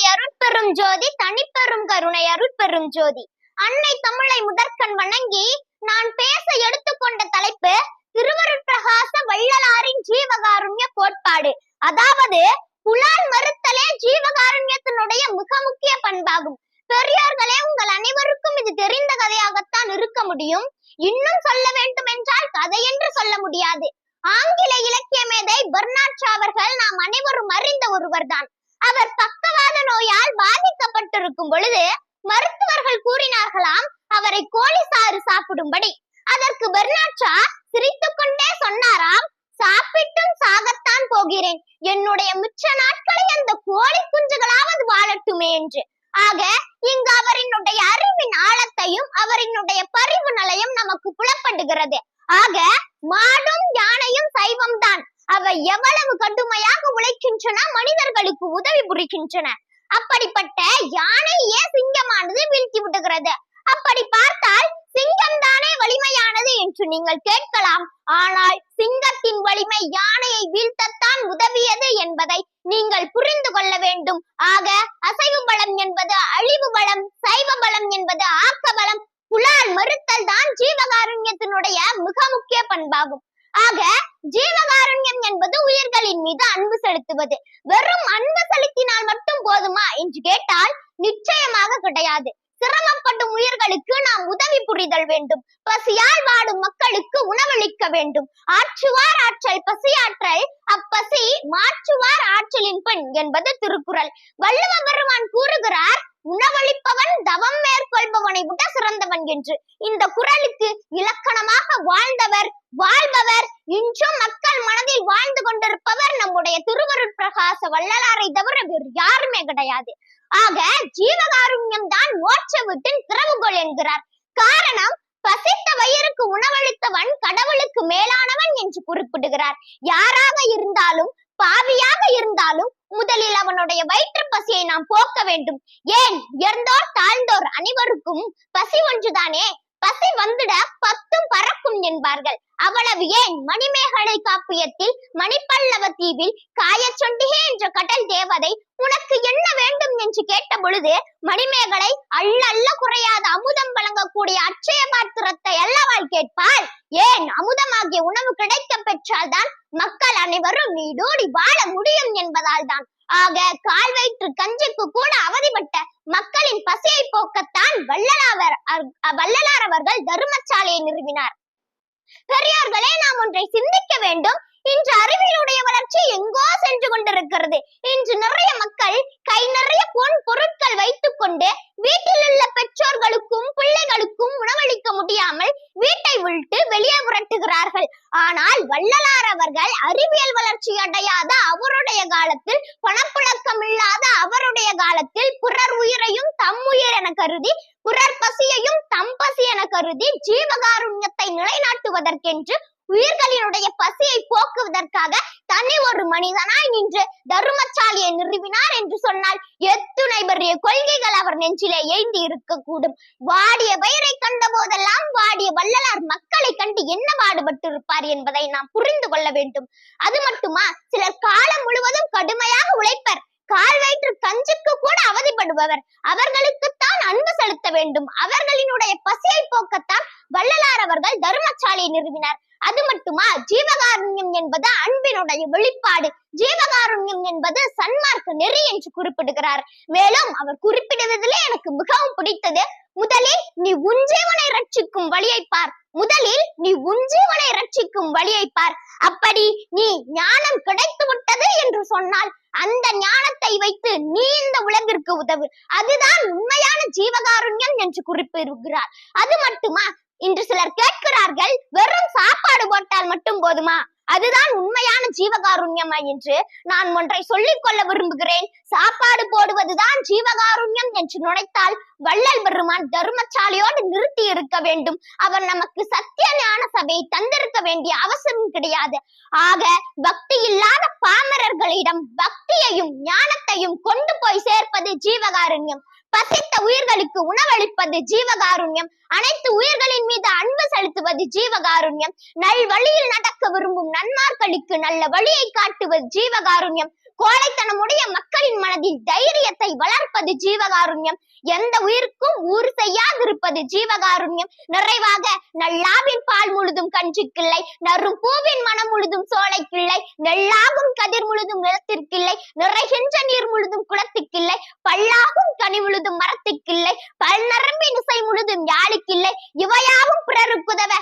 கோடி அருட்பெரும் ஜோதி தனிப்பெரும் கருணை அருட்பெரும் ஜோதி. அன்னை தமிழை முதற்கண் வணங்கி நான் பேச எடுத்துக்கொண்ட தலைப்பு திருவருட்பிரகாச வள்ளலாரின் ஜீவகாருண்ய கோட்பாடு. அதாவது புலால் மறுத்தலே ஜீவகாருண்யத்தினுடைய மிக முக்கிய பண்பாகும். பெரியோர்களே உங்கள் அனைவருக்கும் இது தெரிந்த கதையாகத்தான் இருக்க முடியும். இன்னும் சொல்ல வேண்டும் என்றால் கதை என்று சொல்ல முடியாது. ஆங்கில இலக்கிய மேதை பெர்னாட்ஷா அவர்கள் நாம் அனைவரும் அறிந்த ஒருவர்தான். அவர் பக்கவாத நோயால் பாதிக்கப்பட்டிருக்கும் பொழுது மருத்துவர்கள் கூறினார்களாம் அவரை கோழி சாறு சாப்பிடும்படி. அதற்கு பெர்னாட்சா சிரித்துக்கொண்டே சொன்னாராம் சாப்பிட்டும் சாகத்தான் போகிறேன். என்னுடைய மிச்ச நாட்களை அந்த கோழி குஞ்சுகளாவது வாழட்டுமே என்று. ஆக இங்கு அவரினுடைய அறிவின் ஆழத்தையும் அவரினுடைய பரிவு நிலையும் நமக்கு புலப்படுகிறது. ஆக மாடும் யானையும் சைவம் தான் அவை எவ்வளவு கடுமையாக உழைக்கின்றன மனிதர்களுக்கு உதவி புரிகின்றன. அப்படிப்பட்ட யானையே சிங்கமானது வீழ்த்தி விடுகிறது? அப்படி பார்த்தால் சிங்கம் தானே வலிமையானது என்று நீங்கள் கேட்கலாம். ஆனால் சிங்கத்தின் வலிமை யானையை வீழ்த்தத்தான் உதவியது என்பதை நீங்கள் புரிந்து கொள்ள வேண்டும். ஆக அசைவு பலம் என்பது அழிவு பலம் சைவ பலம் என்பது ஆக்க பலம் புலால் மறுத்தல் தான் ஜீவகாருண்யத்தினுடைய மிக முக்கிய பண்பாகும். ஆக ஜீவகாருண்யம் என்பது உயிர்களின் மீது அன்பு செலுத்துவது. வெறும் அன்பு செலுத்தினால் மட்டும் போதுமா? என்று கேட்டால் நிச்சயமாக கிடையாது. உயிர்களுக்கு நாம் உதவி புரிதல் வேண்டும். பசியால் வாடும் மக்களுக்கு உணவளிக்க வேண்டும். ஆற்றுவார் ஆற்றல் பசியாற்றல் அப்பசி மாற்றுவார் ஆற்றலின் பெண் என்பது திருக்குறள். வள்ளுவ பெருமான் கூறுகிறார் உணவளிப்பவன் தவம் மேற்கொள்பவனை விட சிறந்தவன் என்று. இந்த குரலுக்கு இலக்கணமாக வாழ்ந்தவர் வாழ்பவர் இன்றும் மக்கள் மனதில் வாழ்ந்து கொண்டிருப்பவர் நம்முடைய திருவருட் பிரகாச வள்ளலாரை தவிர வேறு யாருமே கிடையாது. ஆக ஜீவகாருண்யம் தான் மோட்ச வீட்டின் திறவுகோல் என்கிறார். காரணம் பசித்த வயிறுக்கு உணவளித்தவன் கடவுளுக்கு மேலானவன் என்று குறிப்பிடுகிறார். யாராக இருந்தாலும் பாவியாக இருந்தாலும் முதலில் அவனுடைய வயிற்று பசியை நாம் போக்க வேண்டும். ஏன்? உயர்ந்தோர் தாழ்ந்தோர் அனைவருக்கும் பசி ஒன்றுதானே? பசி வந்துட பத்தும் பறக்கும் என்பார்கள். அவ்வளவு ஏன்? மணிமேகலை காப்பியத்தில் மணிப்பல்லவ தீவில் காயச்சொண்டிகே என்ற கடல் தேவதை உனக்கு என்ன வேண்டும் என்று கேட்ட பொழுது மணிமேகலை அள்ளல்ல குறையாத அமுதம் வழங்கக்கூடிய அச்சய பாத்திரத்தை அல்லவாள் கேட்பாள். ஏன்? அமுதமாகிய உணவு கிடைக்க பெற்றால்தான் மக்கள் அனைவரும் நீடோடி வாழ முடியும் என்பதால் தான் ஆக கால் வயிற்று கஞ்சிக்கு கூட அவதிப்பட்ட மக்களின் பசியை போக்கத்தான் வள்ளலாவர் வள்ளலார் அவர்கள் தர்மச்சாலையை நிறுவினார். பெரியார்களே நாம் ஒன்றை சிந்திக்க வேண்டும். இன்று அறிவியலுடைய வளர்ச்சி எங்கோ சென்று கொண்டிருக்கிறது. இன்று நிறைய மக்கள் கை நிறைய பொன் பொருட்கள் வைத்துக் கொண்டு வீட்டில் உள்ள பெற்றோர்களுக்கும் பிள்ளைகளுக்கும் உணவளிக்க முடியாமல் வீட்டை விட்டு வெளியே புரட்டுகிறார்கள் ஆனால் வள்ளலார் அவர்கள் அறிவியல் வளர்ச்சி அடையாத அவருடைய காலத்தில் பணப்புழக்கம் இல்லாத அவருடைய காலத்தில் பிறர் உயிரையும் தம் உயிர் என கருதி பிறர் பசியையும் தம் பசி என கருதி ஜீவகாருண்யத்தை நிலைநாட்டுவதற்கென்று உயிர்களினுடைய பசியை போக்குவதற்காக தனி ஒரு மனிதனாய் நின்று தர்மசாலியை நிறுவினார் என்று சொன்னால் எத்துணை பெரிய கொள்கைகள் அவர் நெஞ்சிலே ஏந்தி இருக்கக்கூடும். வாடிய பயிரை கண்ட போதெல்லாம் வாடிய வள்ளலார் மக்களை கண்டு என்ன பாடுபட்டிருப்பார் என்பதை நாம் புரிந்து கொள்ள வேண்டும். அது மட்டுமா? சிலர் காலம் முழுவதும் கடுமையாக உழைப்பர். கால் வயிற்று கஞ்சுக்கு கூட அவதிப்படுபவர். அவர்களுக்குத்தான் அன்பு செலுத்த வேண்டும். அவர்களினுடைய பசியை போக்கத்தான் வள்ளலார் அவர்கள் தர்மசாலையை நிறுவினார். அது மட்டுமா? ஜீவகாருண்யம் என்பது அன்பினுடைய வெளிப்பாடு. ஜீவகாருண்யம் என்பது சன்மார்க்க நெறி என்று குறிப்பிடுகிறார். மேலும் அவர் குறிப்பிடுவதிலே எனக்கு மிகவும் பிடித்தது. முதலில் நீ உன் ஜீவனை ரட்சிக்கும் வழியை பார். முதலில் நீ உன் ஜீவனை ரட்சிக்கும் வழியை பார். அப்படி நீ ஞானம் கிடைத்து விட்டது என்று சொன்னால் அந்த ஞானத்தை வைத்து நீ இந்த உலகிற்கு உதவு. அதுதான் உண்மையான ஜீவகாருண்யம் என்று குறிப்பிடுகிறார். அது மட்டுமா? இன்று சிலர் கேட்கிறார்கள். வெறும் சாப்பாடு போட்டால் மட்டும் போதுமா? அதுதான் உண்மையான ஜீவகாருண்யம் என்று நான் ஒன்றை சொல்லிக் கொள்ள விரும்புகிறேன். சாப்பாடு போடுவதுதான் ஜீவகாருண்யம் என்று நினைத்தால் வள்ளல் பெருமான் தர்மச்சாலையோடு நிறுத்தி இருக்க வேண்டும். அவர் நமக்கு சத்திய ஞான சபையை தந்திருக்க வேண்டிய அவசியம் கிடையாது. ஆக பக்தி இல்லாத பாமரர்களிடம் பக்தியையும் ஞானத்தையும் கொண்டு போய் சேர்ப்பது ஜீவகாருண்யம். பசித்த உயிர்களுக்கு உணவளிப்பது ஜீவகாருண்யம். அனைத்து உயிர்கள் காட்டுவது ஜீவகாருண்யம். நல் வழியில் நடக்க விரும்பும் நன்மார்களுக்கு நல்ல வழியை காட்டுவது ஜீவகாருண்யம். கோழைத்தனமுடைய மக்களின் மனதில் தைரியத்தை வளர்ப்பது ஜீவகாருண்யம். எந்த உயிருக்கும் ஊறு செய்யாதிருப்பது ஜீவகாருண்யம். நிறைவாக நல்லாவின் பால் முழுதும் கஞ்சிக்கில்லை. நறும் பூவின் மனம் முழுதும் சோலைக்கில்லை. நெல்லாகும் கதிர் முழுதும் நிலத்திற்கில்லை. நிறைகின்ற நீர் முழுதும் குளத்துக்கில்லை பல்லாகும் கனி முழுதும் மரத்துக்கில்லை பல் நரம்பின் இசை முழுதும் யாழுக்கில்லை. இவையாவும் பிறருக்குதவ